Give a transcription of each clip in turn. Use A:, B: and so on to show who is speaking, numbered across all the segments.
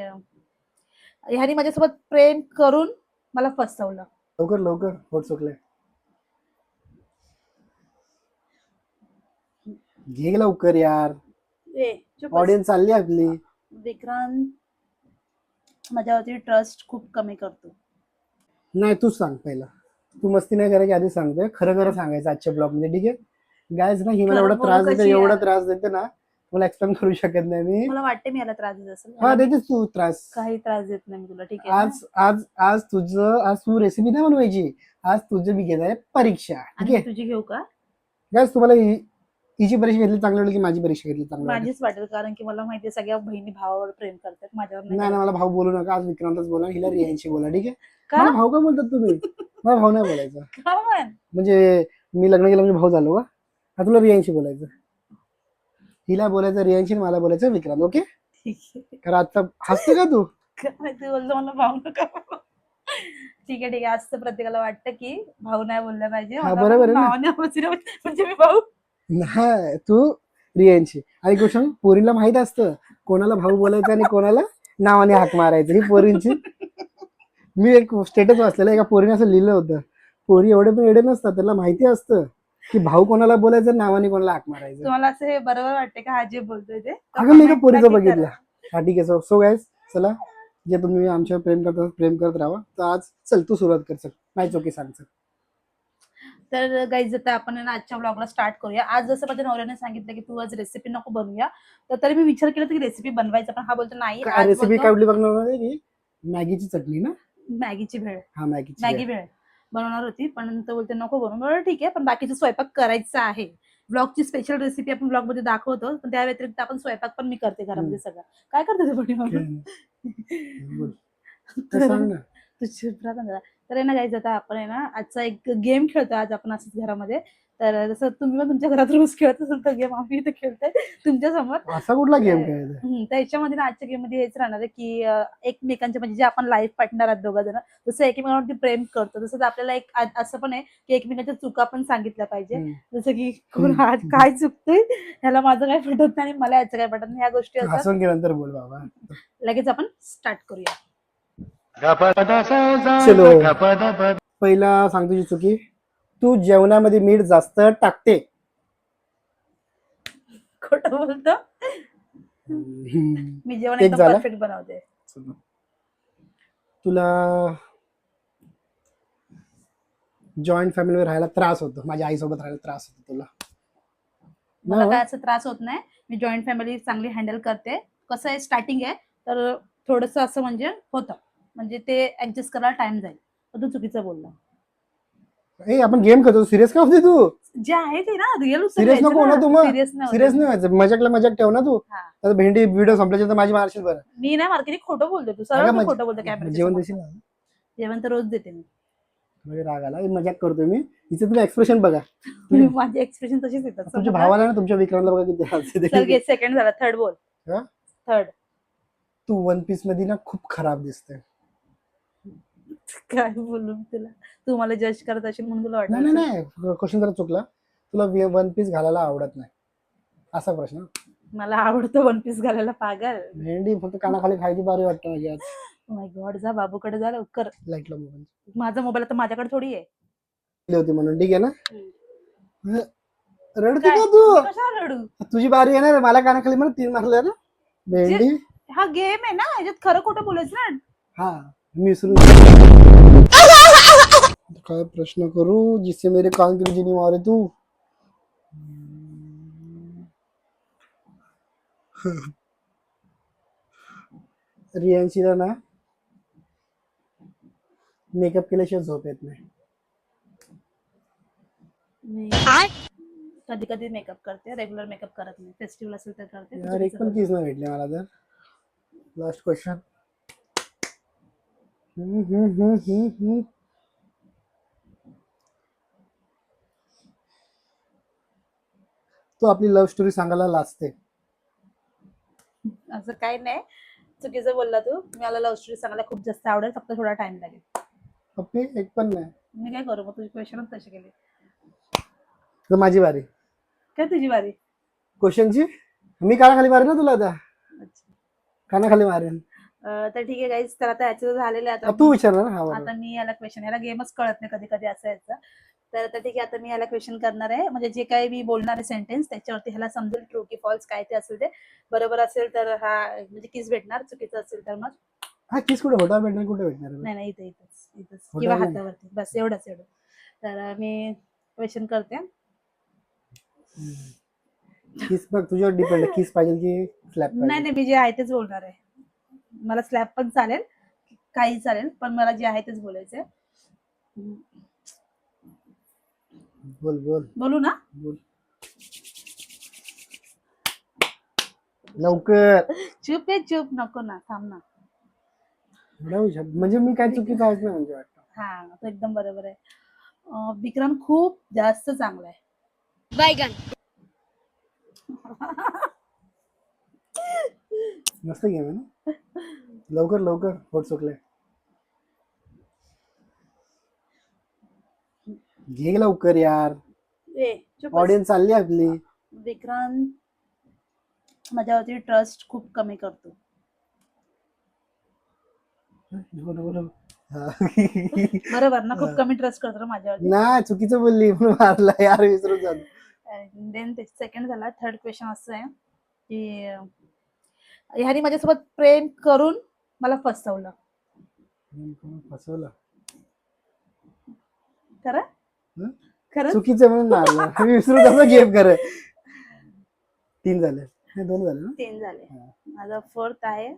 A: ह्यानी माझ्यासोबत प्रेम करून मला फसवलं.
B: लवकर लवकर. पोट सुकलंय. घे लवकर यार.
A: ए चुप बस.
B: ऑडियन्स चालली आपली.
A: विक्रांत माझ्यावरती ट्रस्ट खूप कमी करतो.
B: नाही तूच सांग पहिला. तू मस्ती नाही करायची आधी सांगतोय. खरं खरं सांगायचं आजच्या ब्लॉगमध्ये ठीक आहे? गायज ना ही मला
A: खरं
B: एवढा
A: बोलू
B: त्रास देते एवढा? त्रास देते ना मला एक्सप्लेन करू शकत नाही मी.
A: मला वाटते मी याला त्रास देत असेल.
B: हा देतेच तू त्रास.
A: काही त्रास देत नाही मी तुला ठीक आहे?
B: आज आज आज तुझं आज तू रेसिपी नाही बनवायची. आज तुझं मी घेत आहे परीक्षा ठीक आहे?
A: तुझी घेऊ का?
B: गायज तुम्हाला हि- हिची परीक्षा घेतली चांगली वाटली की माझी परीक्षा घेतली चांगली
A: माझीच वाटेल कारण की मला माहितीये सगळ्या बहिणी भावावर प्रेम करतात माझ्यावर नाही.
B: मला भाऊ बोलू नका आज विक्रांतच बोला हिला रियांशी बोला ठीक आहे?
A: का?
B: मला भाऊ का बोलतात तुम्ही? मला भाऊ नाही बोलायचं? म्हणजे मी लग्न केलं म्हणजे भाऊ झालो का? तुला रियांशी बोलायचं. हिला बोलायचं रियांशी मला बोलायचं विक्रांत ओके? कारण आता हसते का तू?
A: काय तू बोलतो मला भाऊ नका. ठीक आहे ठीक आहे. असं प्रत्येकाला वाटतं की भाऊ नाही बोललं पाहिजे.
B: हा,
A: मला
B: बरोबर आहे ना.
A: पाहिजे. म्हणजे मी भाऊ.
B: नाही तू रियांशी. आणि गोष्ट पोरीला माहीत असतं कोणाला भाऊ बोलायचं आणि कोणाला नावाने हाक मारायचं. ही पोरींची मी एक स्टेटस वाचलेलं एका पोरीने असं लिहिलं होतं. पोरी एवढे पण एवढे नसतात त्यांना माहिती असतं. की भाऊ कोणाला बोलायचं नावाने कोणाला हाक मारायचं?
A: तुम्हाला असं हे बरोबर वाटते का हा जे बोलतोय ते?
B: अगं मी पोरीचं
A: नक्की
B: बघितलं. हा ठीक आहे सो गायस चला. जे तुम्ही आमच्यावर प्रेम करता प्रेम करत राहा. तर आज चल तू सुरुवात कर चल. नाही चोकी सांग चल.
A: तर गाईज आता आपण ना आजच्या ब्लॉगला स्टार्ट करूया. आज जसं माझ्या नवऱ्याने सांगितलं की तू आज रेसिपी नको बनवूया तर तरी मी विचार केला की रेसिपी बनवायचा पण हा बोलतो नाही आज
B: रेसिपी
A: बोलतो.
B: काय बघणार की मॅगीची चटणी ना?
A: मॅगीची भेळ.
B: हा मॅगीची
A: मॅगी भेळ. बनवणार होती. पण तो बोलते नको बनवू. बरं ठीक आहे पण बाकीचा स्वयंपाक करायचा आहे. ब्लॉगची स्पेशल रेसिपी आपण ब्लॉगमध्ये दाखवतो पण त्या व्यतिरिक्त आपण स्वयंपाक पण मी करते घरामध्ये सगळं. काय करते ते
B: तर
A: आहे ना जायचं आता आपण आहे ना आजचा एक गेम खेळतो आज आपण असंच घरामध्ये. तर जसं तुम्ही पण तुमच्या घरात रोज खेळत असाल तर गेम आम्ही इथे खेळतोय तुमच्यासमोर.
B: असा कुठला गेम खेळायचा
A: तर याच्यामध्ये ना आजच्या गेममध्ये हेच राहणार आहे की अं, एकमेकांच्या म्हणजे जे आपण लाईफ पार्टनर आहात दोघं जण जसं एकमेकांवरती प्रेम करतो तसंच आपल्याला एक असं पण आहे की एकमेकांच्या चुका पण सांगितल्या पाहिजे. जसं की कोण. आज काय चुकतोय ह्याला माझं काय पटत नाही आणि मला याचं काय पटत नाही ह्या गोष्टी लगेच आपण स्टार्ट करूया.
B: चलो. पहिला सांग तुझी चुकी. तू जेवणामध्ये मीठ जास्त टाकते.
A: खोटं बोलतो. मी जेवण
B: एक
A: एकदम
B: झालं?
A: परफेक्ट बनवते.
B: तुला जॉईंट फॅमिलीवर राहायला त्रास होतो. माझ्या आईसोबत राहायला त्रास होतो तुला.
A: मला? काय असं त्रास होत नाही. मी जॉईंट फॅमिली चांगली हँडल करते. कसं आहे स्टार्टिंग आहे तर थोडस असं म्हणजे होतं. म्हणजे ते ऍडजस्ट करायला टाइम जाईल. पण तू चुकीचं बोलला.
B: ए आपण गेम खेळतो सिरियस का होते तू?
A: जे आहे ते ना रिअल
B: Serious नको ना. तू मग.
A: सिरियस
B: सिरियस नाही व्हायचं. मजाकला मजाक ठेव ना तू.
A: हा.
B: आता भेंडी व्हिडिओ संपल्याच्या तर माझी मारशील बरं.
A: मी नाही मार्केट खोटं बोलतो तू.
B: अगं
A: सरळ खोटं बोलतो कॅमेरा
B: जेवण देशील ना?
A: जेवण तर रोज देते मी.
B: म्हणजे राग आला? मजाक करतोय मी. तिचे तुला एक्सप्रेशन बघा.
A: माझे एक्सप्रेशन तशीच येतात.
B: तुमच्या भावाला ना तुमच्या विक्रांतला बघा किती हसते ते.
A: सेकंड झाला. थर्ड बोल.
B: हा?
A: थर्ड
B: तू वन पीसमध्ये ना खूप खराब दिसते
A: काय बोलू तुला? तू मला जज करत असेल म्हणून तुला
B: नाही नाही
A: वाटत
B: नाही. क्वेश्चन जरा चुकला. तुला वन पीस घालायला आवडत नाही. असा प्रश्न.
A: मला आवडतं वन पीस घालायला पागल.
B: भेंडी फक्त कानाखाली खायची बारी वाटतं माझी आज.
A: माय गॉड जा बाबूकडे जा लवकर.
B: लाईटला मोबाईल.
A: माझा मोबाईल आता माझ्याकडे थोडी आहे.
B: होती म्हणून. ठीक आहे ना. रडते? का तू?
A: रडू?
B: तुझी बारी आहे ना मला कानाखाली मला तीन मारलं ना. भेंडी
A: हा गेम आहे ना? याच्यात खरं खोटं बोलायचं ना?
B: हा. मी विसरून काय प्रश्न करू जिससे मेरे कान की बिजली मारे तू? रियांशीला ना मेकअप केल्याशिवाय झोप येत नाही
A: मी। कधी कधी मेकअप करते रेग्युलर मेकअप करत नाही फेस्टिवल असेल तर करते
B: यार एक पण चीज़ नाही भेटली मला तर लास्ट क्वेश्चन तू आपली लव्ह स्टोरी सांगायला लाजते.
A: असं काही नाही. चुकीचं बोलला तू. मला लव्ह स्टोरी सांगायला खूप जास्त आवडेल. फक्त थोडा टाइम लागेल.
B: एक पण नाही.
A: मी काय करू? मग तुझी क्वेश्चनच तसे केले.
B: तर माझी बारी.
A: काय तुझी वारी
B: क्वेश्चनची मी कानाखाली मारेन ना तुला आता?
A: अच्छा.
B: कानाखाली मारेन
A: तर ठीक आहे गाईज तर आता याचं झालेलं आहे आता
B: तू विचारणार हा.
A: आता मी याला क्वेश्चन याला गेमच कळत नाही कधी कधी असं याचं. तर आता ठीक आहे आता मी याला क्वेश्चन करणार आहे. म्हणजे जे काही मी बोलणार आहे सेंटेन्स त्याच्यावरती ह्याला समजेल ट्रू की फॉल्स काय ते असेल ते. बरोबर असेल तर हा म्हणजे किस भेटणार चुकीचं असेल तर मग.
B: हा किस कुठे होता भेटणार कुठे भेटणार
A: नाही नाही इथे इथेच किंवा. हातावरती. बस एवढंच एवढं. तर मी क्वेश्चन करते.
B: किस बघ तुझ्यावर डिपेंड किस पाहिजे की स्लॅप
A: नाही नाही मी जे आहे तेच बोलणार आहे. मला स्लॅब पण चालेल काही चालेल पण मला जे आहे तेच बोलायचंय.
B: बोल बोल.
A: बोलू ना?
B: बोल. लवकर.
A: चुप आहे चुप. नको ना थांब ना.
B: एवढा हुशार. म्हणजे मी काय चुकीचं आहेच नाही म्हणजे वाटतं.
A: हा तो एकदम बरोबर आहे. अं, विक्रांत खूप जास्त चांगला आहे.
C: बैगन
B: मस्त गेम आहे ना? लवकर लवकर. पोट चुकलंय घे लवकर यार.
A: ए चुप बस.
B: ऑडियन्स चालली आपली.
A: विक्रांत माझ्यावरती ट्रस्ट खूप कमी करतो.
B: नको, नको, नको. हा.
A: बरोबर ना खूप कमी ट्रस्ट करतो ना माझ्यावरती.
B: नाही चुकीचं बोलली म्हणून मारला यार विसरून झालं
A: देन सेकंड झाला थर्ड क्वेश्चन असं आहे की ह्याने माझ्यासोबत प्रेम करून मला फसवलं.
B: फसवलं?
A: खरं? खरं?
B: चुकीचं म्हणून मारलं. मी विसरून कसं गेम कर तीन झाले. दोन झाले ना?
A: तीन झाले. माझा फोर्थ आहे.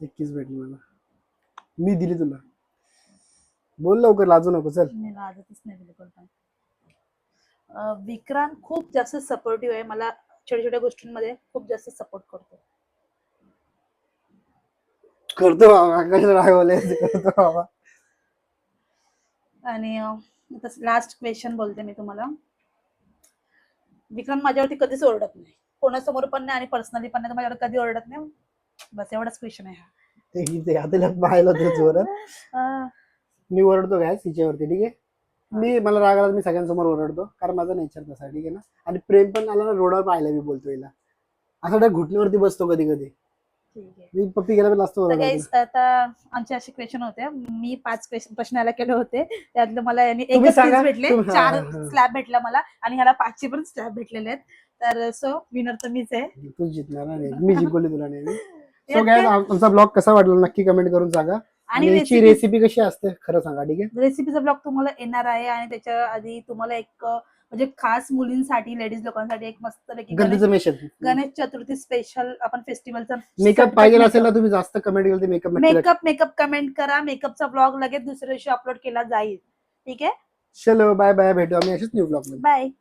B: एकवीस भेटली मला. मी दिली तुला. बोल लवकर लाजू नको चल.
A: मी लाजतच नाही बिलकुल पण. विक्रांत खूप जास्त सपोर्टिव्ह आहे. मला छोट्या छोट्या गोष्टींमध्ये खूप जास्त सपोर्ट करतो.
B: करतो बाबा कसं राग बोलायचं करतो बाबा
A: आणि लास्ट क्वेश्चन बोलते मी तुम्हाला. विक्रांत माझ्यावरती कधीच ओरडत नाही. कोणासमोर पण नाही आणि पर्सनली पण नाही माझ्यावर कधी ओरडत नाही? बस एवढाच क्वेश्चन आहे हा.
B: ते पाहिलं होतं जोरात मी ओरडतो काय तिच्यावरती ठीक आहे? मी मला राग आला मी सगळ्यांसमोर ओरडतो कारण माझा नेचर तसा ठीक आहे ना? आणि प्रेम पण आला ना रोडावर पाहिलं मी बोलतो हिला. असं घुटण्यावरती बसतो कधी कधी मी पप्पी गेला असतो
A: आता आमचे असे क्वेश्चन होते. मी पाच क्वेश्चन प्रश्न याला केले होते. त्यातलं मला यांनी एकच भेटले. चार. स्लॅब भेटला मला आणि ह्याला पाचशे पण स्लॅब भेटलेले आहेत. तर सो विनर तर मीच आहे.
B: तू जिंकणार. मी जिंकवली तुला नेहमी. सो काय? आमचा ब्लॉग कसा वाटला नक्की कमेंट करून सांगा.
A: आणि
B: आणि याची
A: रेसिपी
B: कशी असते खरं सांगा ठीक आहे?
A: रेसिपीचा ब्लॉग तुम्हाला येणार आहे आणि त्याच्या आधी तुम्हाला एक म्हणजे खास मुलींसाठी लेडीज लोकांसाठी एक मस्त गणेश गणेश चतुर्थी स्पेशल आपण फेस्टिवलचा
B: मेकअप पाहिजे असेल ना तुम्ही जास्त कमेंट केलं मेकअप.
A: मेकअप मेकअप कमेंट करा. मेकअपचा ब्लॉग लगेच दुसऱ्या दिवशी अपलोड केला जाईल. ठीक आहे?
B: चलो बाय बाय भेटू आम्ही असेच न्यू ब्लॉग
A: बाय